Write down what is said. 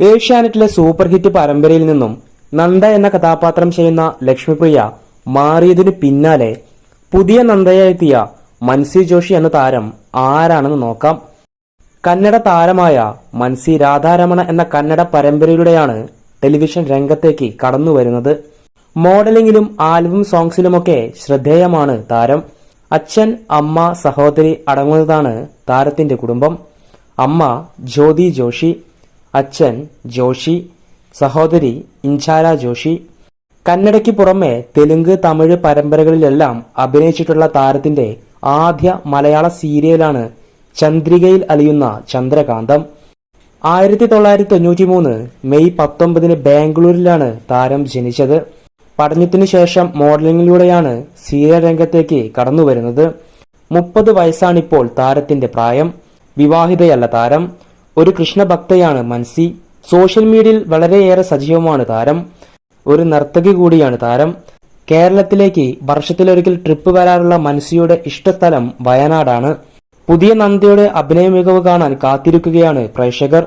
ഏഷ്യാനെറ്റിലെ super hit പരമ്പരയിൽ നിന്നും നന്ദ എന്ന കഥാപാത്രം ചെയ്യുന്ന ലക്ഷ്മിപ്രിയ മാറിയതിനു പിന്നാലെ പുതിയ നന്ദയായെത്തിയ മൻസി ജോഷി എന്ന താരം ആരാണെന്ന് നോക്കാം. കന്നഡ താരമായ മൻസി രാധാരമണ എന്ന കന്നഡ പരമ്പരയിലൂടെയാണ് ടെലിവിഷൻ രംഗത്തേക്ക് കടന്നു വരുന്നത്. മോഡലിംഗിലും ആൽബം സോങ്സിലുമൊക്കെ ശ്രദ്ധേയമാണ് താരം. അച്ഛൻ അമ്മ സഹോദരി അടങ്ങുന്നതാണ് താരത്തിന്റെ കുടുംബം. അമ്മ ജ്യോതി ജോഷി. അച്ഛൻ ജോഷി സഹോദരി ഇഞ്ചാര ജോഷി. കന്നഡയ്ക്ക് പുറമെ തെലുങ്ക് തമിഴ് പരമ്പരകളിലെല്ലാം അഭിനയിച്ചിട്ടുള്ള താരത്തിന്റെ ആദ്യ മലയാള സീരിയലാണ് ചന്ദ്രികയിൽ അലിയുന്ന ചന്ദ്രകാന്തം. ആയിരത്തി തൊള്ളായിരത്തി തൊണ്ണൂറ്റി മൂന്ന് മെയ് പത്തൊമ്പതിന് ബാംഗ്ലൂരിലാണ് താരം ജനിച്ചത്. പഠനത്തിനു ശേഷം മോഡലിംഗിലൂടെയാണ് സീരിയൽ രംഗത്തേക്ക് കടന്നുവരുന്നത്. മുപ്പത് വയസ്സാണിപ്പോൾ താരത്തിന്റെ പ്രായം. വിവാഹിതയല്ല താരം. ഒരു കൃഷ്ണഭക്തയാണ് മൻസി. സോഷ്യൽ മീഡിയയിൽ വളരെയേറെ സജീവമാണ് താരം. ഒരു നർത്തകി കൂടിയാണ് താരം. കേരളത്തിലേക്ക് വർഷത്തിലൊരിക്കൽ ട്രിപ്പ് വരാറുള്ള മൻസിയുടെ ഇഷ്ടസ്ഥലം വയനാടാണ്. പുതിയ നന്ദയുടെ അഭിനയ മികവ് കാണാൻ കാത്തിരിക്കുകയാണ് പ്രേക്ഷകർ.